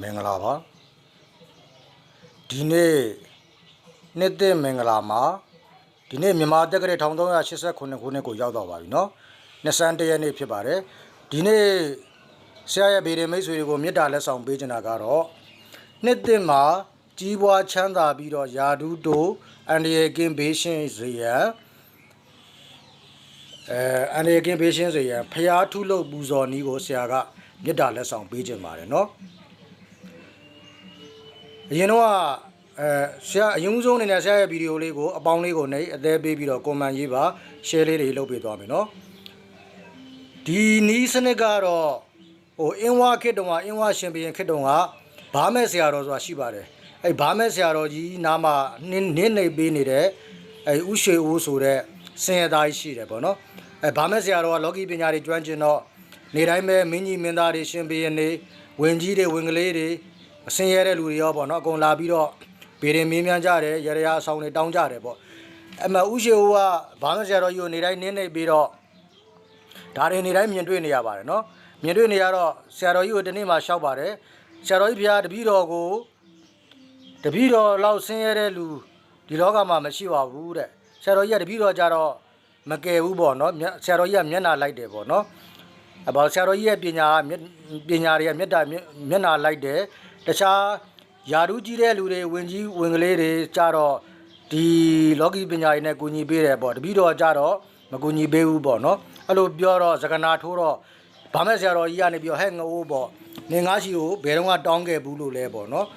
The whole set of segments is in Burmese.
မင်္ဂလာပါဒီနေ့နှစ်သက်မင်္ဂလာမှာဒီနေ့မြန်မာတက္ကရာ1389ခုနှစ်ကိုရောက်တော့ပါပြီเนาะ21ရက်နေ့ဖြစ်ပါတယ်ဒီနေ့ဆရာရဲ့ဗေဒမိတ်ဆွေတွေကိုမေတ္တာလက်ဆောင်ပေးချင်တာကတော့နှစ်သက်မှာကြီးပွားချမ်းသာပြီးတော့ယာဒူးတို့အန်ဒီယေကင်းဘေးရှင်းစေရန်အဲအန်ဒီယေကင်းဘေးရှင်းစေရန်ဖျားထုလို့ပူဇော်နီးကိုဆရာကမေတ္တာလက်ဆောင်ပေးချင်ပါတယ်เนาะ အရင်တော့အဲဆရာအယုံဆုံးနေတဲ့ဆရာရဲ့ဗီဒီယိုလေးကိုအပေါင်းလေးကိုနေအသေးပေးပြီးတော့ comment ရေးပါ share လေးတွေလုပ်ပေးသွားမယ်နော်ဒီနီးစနစ်ကတော့ဟိုအင်းဝါခေတုံကအင်းဝါရှင်ဘရင်ခေတုံကဘာမဲ့ဆရာတော်ဆိုတာရှိပါတယ်အဲဘာမဲ့ဆရာတော်ကြီးနာမနင်းနေပေးနေတဲ့အဲဥရွှေဦးဆိုတဲ့ဆင်ရသားရှိတယ်ပေါ့နော်အဲဘာမဲ့ဆရာတော်ကလောကီပညာတွေကျွမ်းကျင်တော့နေတိုင်းပဲမင်းကြီးမင်းသားတွေရှင်ဘရင်တွေဝင်ကြီးတွေဝင်ကလေးတွေ အစင်ရဲတဲ့လူတွေရောပေါ့နော်အကုန်လာပြီးတော့ဗေဒင်မင်းမြန်းကြတယ်ရရရအဆောင်တွေတောင်းကြတယ်ပေါ့အမဥရှိဦးကဘာမှဆရာတော်ကြီးကိုနေတိုင်းနင်းနေပြီးတော့ဒါတွေနေတိုင်းမြင်တွေ့နေရပါတယ်နော်မြင်တွေ့နေရတော့ဆရာတော်ကြီးကိုဒီနေ့မှရှောက်ပါတယ်ဆရာတော်ကြီးဘုရားတပည့်တော်ကိုတပည့်တော်လောက်ဆင်းရဲတဲ့လူဒီလောကမှာမရှိပါဘူးတဲ့ဆရာတော်ကြီးကတပည့်တော်ကြတော့မကယ်ဘူးပေါ့နော်မြတ်ဆရာတော်ကြီးကမျက်နှာလိုက်တယ်ပေါ့နော်အဘောဆရာတော်ကြီးရဲ့ပညာကမျက်ပညာတွေကမေတ္တာမျက်မျက်နာလိုက်တယ် တခြားယာရုကြီးတဲ့လူတွေဝင်ကြီးဝင်ကလေးတွေကြတော့ဒီလောကီပညာတွေနဲ့ကူညီပေးတယ်ပေါ့တပည့်တော်ကြတော့မကူညီပေးဘူးပေါ့နော်အဲ့လိုပြောတော့သကနာထိုးတော့ဗာမဲ့ဆရာတော်ကြီးကနေပြောဟဲ့ငိုးပေါ့နေငါးရှိကိုဘယ်တော့မှတောင်းခဲ့ဘူးလို့လဲပေါ့နော်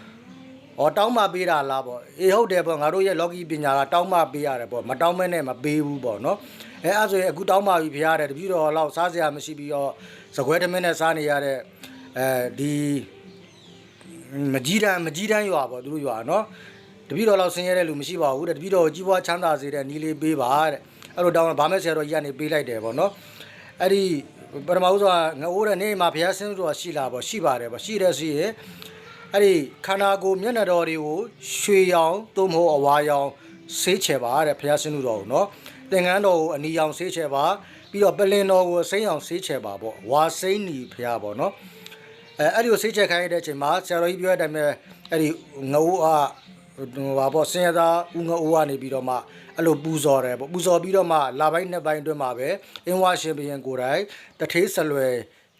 ဟောတောင်းမပေးတာလားပေါ့အေးဟုတ်တယ်ပေါ့ငါတို့ရဲ့လောကီပညာကတောင်းမပေးရတယ်ပေါ့မတောင်းမဲနဲ့မပေးဘူးပေါ့နော်အဲအဲ့ဆိုရင်အခုတောင်းမပြီးဖရားတယ်တပည့်တော်လောက်စားစရာမရှိပြီးတော့စကွဲတမင်းနဲ့စားနေရတဲ့အဲဒီ မကြီးတန်းမကြီးတန်းရွာပေါ့သူတို့ရွာနော်တပည့်တော်လောက်ဆင်းရဲတဲ့လူမရှိပါဘူးတဲ့တပည့်တော်ကိုကြီးပွားချမ်းသာစေတဲ့နီးလေးပေးပါတဲ့အဲ့လိုတောင်းဗာမဲ့ဆရာတော်ကြီးကနေပေးလိုက်တယ်ပေါ့နော်အဲ့ဒီပထမဦးဆုံးကငအိုးတဲ့နေမှာဘုရားဆင်းဆိုတာရှိလာပေါ့ရှိပါတယ်ပေါ့ရှိတဲ့ရှိရင်အဲ့ဒီခန္ဓာကိုယ်မျက်နှာတော်တွေကိုရွှေရောင်သို့မဟုတ်အဝါရောင်ဆေးချယ်ပါတဲ့ဘုရားရှင်လူတော်ကိုနော်သင်္ကန်းတော်ကိုအနီရောင်ဆေးချယ်ပါပြီးတော့ပလင်တော်ကိုစိမ့်အောင်ဆေးချယ်ပါပေါ့ဝါစိမ့်နီဘုရားပေါ့နော် အဲအဲ့ဒီကိုဆေးချယ်ခိုင်းရတဲ့အချိန်မှာဆရာတော်ကြီးပြောတဲ့အတိုင်းပဲအဲ့ဒီငအိုးအားဟိုပါပေါ့ဆင်းရဲသားဦးငအိုးကနေပြီးတော့မှအဲ့လိုပူဇော်တယ်ပေါ့ပူဇော်ပြီးတော့မှလာပိုင်းနှစ်ပိုင်းအတွင်းမှာပဲအင်းဝါရှင်ဘုရင်ကိုယ်တိုင်တထေးဆလွယ်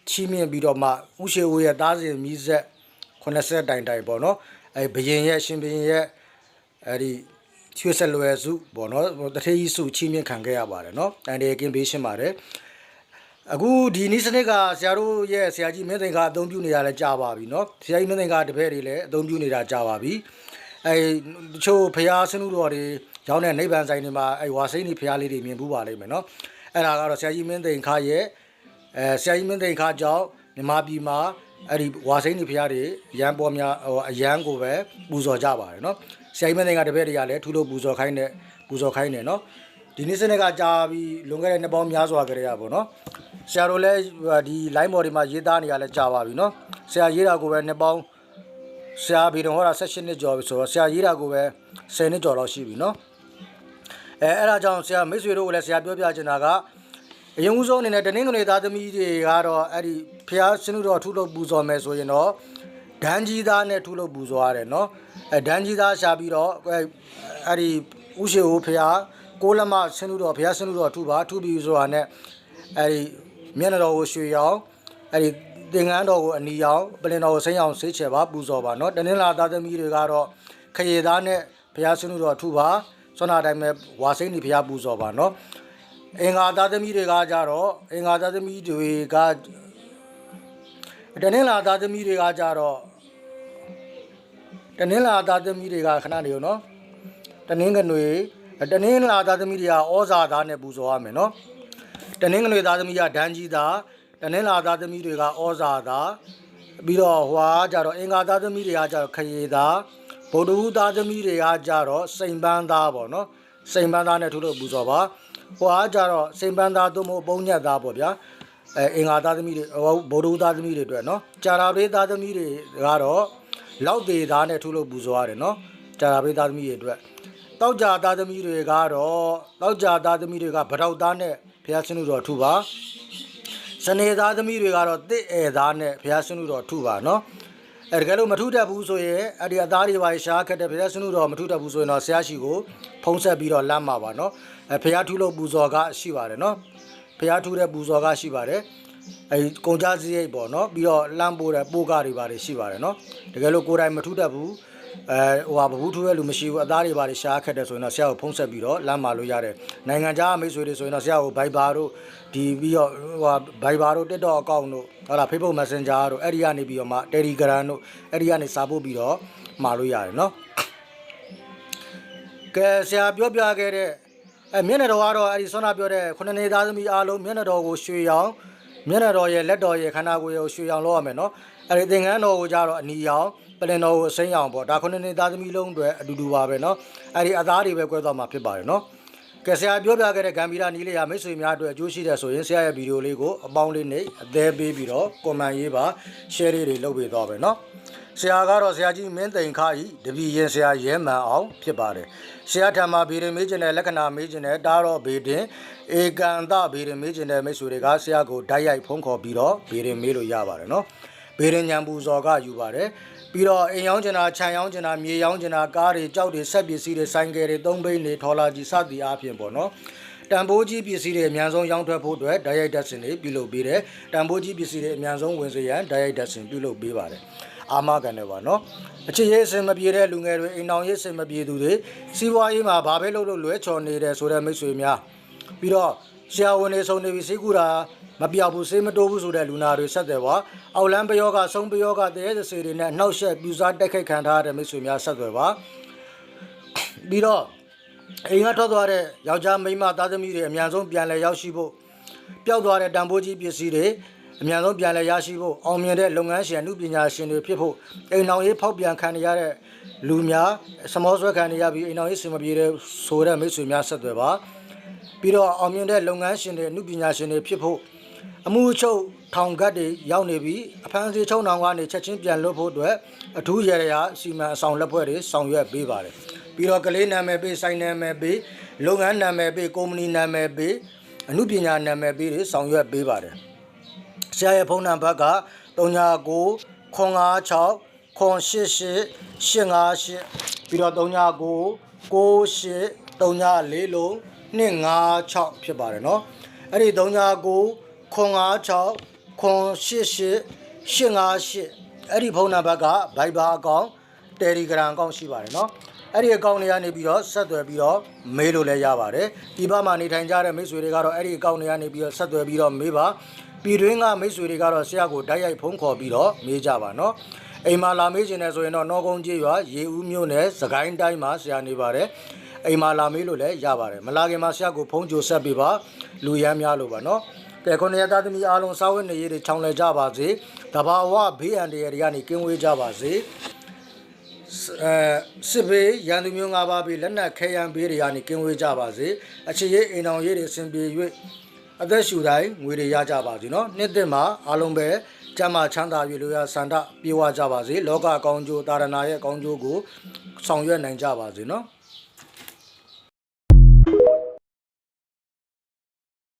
ချီးမြှင့်ပြီးတော့မှဥရှိဝေရဲ့သားစဉ်မိဆက်80တိုင်တိုင်ပေါ့နော်အဲဘရင်ရဲ့ရှင်ဘရင်ရဲ့အဲဒီချွေးဆက်လွယ်စုပေါ့နော်တထေးကြီးစုချီးမြှင့်ခံခဲ့ရပါတယ်နော်အန်ဒီကင်းပေးရှင်းပါတယ် အခုဒီနီးစနစ်ကဆရာတို့ရဲ့ဆရာကြီးမင်းသိန်ကအသုံးပြုနေတာလည်းကြာပါပြီเนาะဆရာကြီးမင်းသိန်ကတပည့်တွေလည်းအသုံးပြုနေတာကြာပါပြီအဲတချို့ဖျားဆင်းဥတော်တွေရောင်းတဲ့နိဗ္ဗာန်ဆိုင်တွေမှာအဲဝါစိမ့်ဒီဖျားလေးတွေမြင်ဘူးပါလိမ့်မယ်เนาะအဲ့ဒါကတော့ဆရာကြီးမင်းသိန်ခရဲ့အဲဆရာကြီးမင်းသိန်ခကြောင့်မြန်မာပြည်မှာ အဲ့ဒီဝါစိမ့်ဒီဖရားတွေရန်ပေါ်များဟိုအရန်ကိုပဲပူဇော်ကြပါတယ်နော်ဆရာကြီးမင်းတွေကတပည့်တွေကလည်းထူလို့ပူဇော်ခိုင်းတဲ့ပူဇော်ခိုင်းတယ်နော်ဒီနေ့စနေကကြာပြီးလွန်ခဲ့တဲ့နှစ်ပေါင်းများစွာကြရပါတော့ ဆရာတို့လည်းဒီ line ပေါ်ဒီမှာရေးသားနေရလဲကြာပါပြီနော်ဆရာရေးတာကိုပဲနှစ်ပေါင်းဆရာဘီတော်ဟောတာ16နှစ်ကျော်ပြီဆိုတော့ဆရာရေးတာကိုပဲ10နှစ်ကျော်လောက်ရှိပြီနော်အဲအဲ့ဒါကြောင့်ဆရာမိတ်ဆွေတို့ကိုလည်းဆရာပြောပြချင်တာကအရင်ဦးဆုံးအနေနဲ့တနင်္ဂနွေသားသမီးတွေကတော့အဲ့ဒီဖျားစနုတော်ထုလုပ်ပူဇော်မယ်ဆိုရင်တော့ဒန်းကြီးသားနဲ့ထုလုပ်ပူဇော်ရတယ်နော်အဲဒန်းကြီးသားရှာပြီးတော့အဲ့အဲ့ဒီဥရှိဦးဖျားကိုလမစနုတော်ဖျားစနုတော်ထုပါထုပြီးဆိုတာနဲ့အဲ့ဒီ မျက်နှာတော်ကိုရွှေရောင်အဲ့ဒီသင်္ကန်းတော်ကိုအနီရောင်ပလင်တော်ကိုစိမ့်အောင်ဆေးချယ်ပါပူဇော်ပါနော်တနင်္လာသားသမီးတွေကတော့ခရေသားနဲ့ဖျားစနုတော်ထုပါဆွမ်းနာတိုင်းပဲဝါစိမ့်ဒီဖျားပူဇော်ပါနော်အင်္ဂါသားသမီးတွေကကြတော့အင်္ဂါသားသမီးတွေကတနင်္လာသားသမီးတွေကကြတော့တနင်္လာသားသမီးတွေကခဏနေရောနော်တနင်္ဂနွေတနင်္လာသားသမီးတွေကဩဇာသားနဲ့ပူဇော်ရမယ်နော် တနင်္ဂနွေသားသမီးကဒန်းကြီးသားတနင်္လာသားသမီးတွေကဩဇာသားပြီးတော့ဟွာကြတော့အင်္ဂါသားသမီးတွေကကြတော့ခရေသားဗုဒ္ဓဟူသားသမီးတွေကကြတော့စိန်ပန်းသားပေါ့နော်စိန်ပန်းသားနဲ့ထိုးလို့ပူဇော်ပါဟိုအားကြတော့စိန်ပန်းသားသို့မဟုတ်ပုံညက်သားပေါ့ဗျာအဲအင်္ဂါသားသမီးတွေဟိုဗုဒ္ဓဟူသားသမီးတွေအတွက်နော်ကြာရာဘေးသားသမီးတွေကတော့လောက်သေးသားနဲ့ထိုးလို့ပူဇော်ရတယ်နော်ကြာရာဘေးသားသမီးတွေအတွက် တောက်ကြသားသမီးတွေကတော့တောက်ကြသားသမီးတွေကဗတောက်သားနဲ့ဘုရားရှင်လူတော်ထူပါစနေသားသမီးတွေကတော့တစ်ဧသားနဲ့ဘုရားရှင်လူတော်ထူပါနော်အဲတကယ်လို့မထုတတ်ဘူးဆိုရင်အဲ့ဒီအသားတွေပါရှားခက်တဲ့ဖျားစနုတော်မထုတတ်ဘူးဆိုရင်တော့ဆရာရှိကိုဖုံးဆက်ပြီးတော့လမ်းမှာပါနော်အဲဖျားထုလို့ပူဇော်ကရှိပါတယ်နော်ဖျားထုတဲ့ပူဇော်ကရှိပါတယ်အဲကုန်ကြစရိတ်ပေါ့နော်ပြီးတော့လမ်းပိုးတဲ့ပိုးကတွေပါတယ်ရှိပါတယ်နော်တကယ်လို့ကိုယ်တိုင်မထုတတ်ဘူး အဲဟိုဟာဘဘူးထူးရဲ့လူမရှိဘူးအသားတွေပါတယ်ရှားခက်တယ်ဆိုရင်တော့ဆရာကိုဖုံးဆက်ပြီးတော့လမ်းမှာလို့ရတယ်နိုင်ငံခြားမိတ်ဆွေတွေဆိုရင်တော့ဆရာကိုဘိုက်ဘာတို့ဒီပြီးတော့ဟိုဟာဘိုက်ဘာတို့ TikTok အကောင့်တို့ဟုတ်လား Facebook Messenger တို့အဲ့ဒီကနေပြီးတော့မှ Telegram တို့အဲ့ဒီကနေစာပို့ပြီးတော့မှာလို့ရတယ်နော်ကဲဆရာပြောပြခဲ့တဲ့အဲမျက်နှာတော်ကတော့အဲ့ဒီဆွမ်းနာပြောတဲ့ခုနှစ်နေသားသမီးအားလုံးမျက်နှာတော်ကိုရွှေရောင် မျက်နှာတော်ရဲ့လက်တော်ရဲ့ခန္ဓာကိုယ်ရဲ့ရွှေရောင်လောက်ရမယ်နော်အဲ့ဒီသင်္ကန်းတော်ကိုကြတော့အနီရောင်ပလင်တော်ကိုအစိမ်းရောင်ပေါ့ဒါခုနှစ်နေသားသမီးလုံးတွေအတူတူပါပဲနော်အဲ့ဒီအသားတွေပဲ꿰သွားမှာဖြစ်ပါတယ်နော် ကဲဆရာပြောပြခဲ့တဲ့ဂမ်ဘီရာနီးလေးရမိတ်ဆွေများအတွက်အကျိုးရှိတဲ့ဆိုရင်ဆရာရဲ့ဗီဒီယိုလေးကိုအပေါင်းလေးနဲ့အသေးပေးပြီးတော့ကွန်မန့်ရေးပါ share လေးတွေလုပ်ပေးသွားပဲเนาะဆရာကတော့ဆရာကြီးမင်းသိန်ခါဤတပီရင်ဆရာရဲမှန်အောင်ဖြစ်ပါတယ်ဆရာထံမှာဗီဒီမေးခြင်းနဲ့လက္ခဏာမေးခြင်းနဲ့တားတော့ဗီတင်ဧကန်တဗီဒီမေးခြင်းနဲ့မိတ်ဆွေတွေကဆရာကိုဓာတ်ရိုက်ဖုံးခေါ်ပြီးတော့ဗီဒီမေးလို့ရပါတယ်เนาะဗီဒီညံပူဇော်ကယူပါတယ် ပြီးတော့အိမ်ရောင်းကျင်တာခြံရောင်းကျင်တာမြေရောင်းကျင်တာကားတွေကြောက်တွေဆက်ပစ္စည်းတွေဆိုင်ကယ်တွေသုံးဘိန်းတွေထော်လာကြီးစသည်အားဖြင့်ပေါ့နော်တန်ဖိုးကြီးပစ္စည်းတွေအများဆုံးရောင်းထွက်ဖို့အတွက်ဓာတ်ရိုက်တက်စင်တွေပြုလုပ်ပေးတယ်တန်ဖိုးကြီးပစ္စည်းတွေအများဆုံးဝင်စေရန်ဓာတ်ရိုက်တက်စင်ပြုလုပ်ပေးပါတယ်အာမခံတယ်ပါနော်အချစ်ရေးအစင်မပြေတဲ့လူငယ်တွေအိမ်အောင်ရေးအစင်မပြေသူတွေစီးပွားရေးမှာဘာပဲလုပ်လို့လွဲချော်နေတယ်ဆိုတဲ့မိတ်ဆွေများပြီးတော့ဆရာဝန်တွေဆုံးနေပြီစိတ်ကူတာ မပြောက်ဘူးစေးမတိုးဘူးဆိုတဲ့လူနာတွေဆက်တယ်ပါအောက်လန်းပယောကဆုံးပယောကတရေသစေတွေနဲ့နှောက်ယှက်ပြူစားတက်ခိတ်ခံထားရတဲ့မိတ်ဆွေများဆက်တယ်ပါပြီးတော့အိမ်ကထွက်သွားတဲ့ယောက်ျားမိန်းမသားသမီးတွေအများဆုံးပြန်လည်ရောက်ရှိဖို့ပျောက်သွားတဲ့တန်ဖိုးကြီးပစ္စည်းတွေအများဆုံးပြန်လည်ရရှိဖို့အောင်မြင်တဲ့လုပ်ငန်းရှင်အမှုပညာရှင်တွေဖြစ်ဖို့အိမ်အောင်ရေးဖောက်ပြန်ခံရတဲ့လူများစမောဆွဲခံရပြီးအိမ်အောင်ရေးစင်မပြေတဲ့ဆိုတဲ့မိတ်ဆွေများဆက်သွယ်ပါပြီးတော့အောင်မြင်တဲ့လုပ်ငန်းရှင်တွေအမှုပညာရှင်တွေဖြစ်ဖို့ အမှုချုပ်ထောင်ကတ်တွေရောက်နေပြီးအဖမ်းဆီးချုံထောင်ကနေချက်ချင်းပြန်လွတ်ဖို့အတွက်အထူးရရစီမံအဆောင်လက်ဖွဲ့တွေဆောင်ရွက်ပေးပါတယ်ပြီးတော့ကလေးနာမည်ပေးဆိုင်နာမည်ပေးလုပ်ငန်းနာမည်ပေးကုမ္ပဏီနာမည်ပေးအမှုပညာနာမည်ပေးတွေဆောင်ရွက်ပေးပါတယ် ဆရာရဲ့ဖုန်းနံပါတ်က39 956 988 858ပြီးတော့39 98 34လုံး256ဖြစ်ပါတယ်เนาะအဲ့ဒီ39 956 988 858အဲ့ဒီဖုန်းနံပါတ်က Viber အကောင့် Telegram အကောင့်ရှိပါတယ်နော်အဲ့ဒီအကောင့်တွေကနေပြီးတော့ဆက်သွယ်ပြီးတော့မေးလို့လည်းရပါတယ်ဒီဘက်မှာနေထိုင်ကြတဲ့မိတ်ဆွေတွေကတော့အဲ့ဒီအကောင့်တွေကနေပြီးတော့ဆက်သွယ်ပြီးတော့မေးပါပြည်တွင်းကမိတ်ဆွေတွေကတော့ဆရာကိုတိုက်ရိုက်ဖုန်းခေါ်ပြီးတော့မေးကြပါနော်အိမ်မှာလာမေးချင်တယ်ဆိုရင်တော့နှောကုန်းကြီးရွာရေဦးမြို့နယ်စကိုင်းတိုင်းမှာဆရာနေပါတယ်အိမ်မှာလာမေးလို့လည်းရပါတယ်မလာခင်မှာဆရာကိုဖုန်းကြိုဆက်ပေးပါလူရမ်းများလို့ပါနော် ကဲခုနှစ်ရက်သားသမီးအားလုံးစာဝတ်နေရေးတွေခြောင်လည်ကြပါစေတဘာဝဘေးအန္တရာယ်တွေကနေကင်းဝေးကြပါစေအဲစစ်ဘေးရန်သူမျိုး၅ပါးဘေးလက်နက်ခဲယံဘေးတွေကနေကင်းဝေးကြပါစေအခြေရေးအိမ်အောင်ရေးတွေအစဉ်ပြေ၍အသက်ရှူတိုင်းငွေတွေရကြပါစေနော်နှစ်သက်မှာအားလုံးပဲကျမ်းမာချမ်းသာ၍လူရဆန္ဒပြေဝကြပါစေလောကကောင်းကျိုးတာရဏရဲ့ကောင်းကျိုးကိုဆောင်ရွက်နိုင်ကြပါစေနော်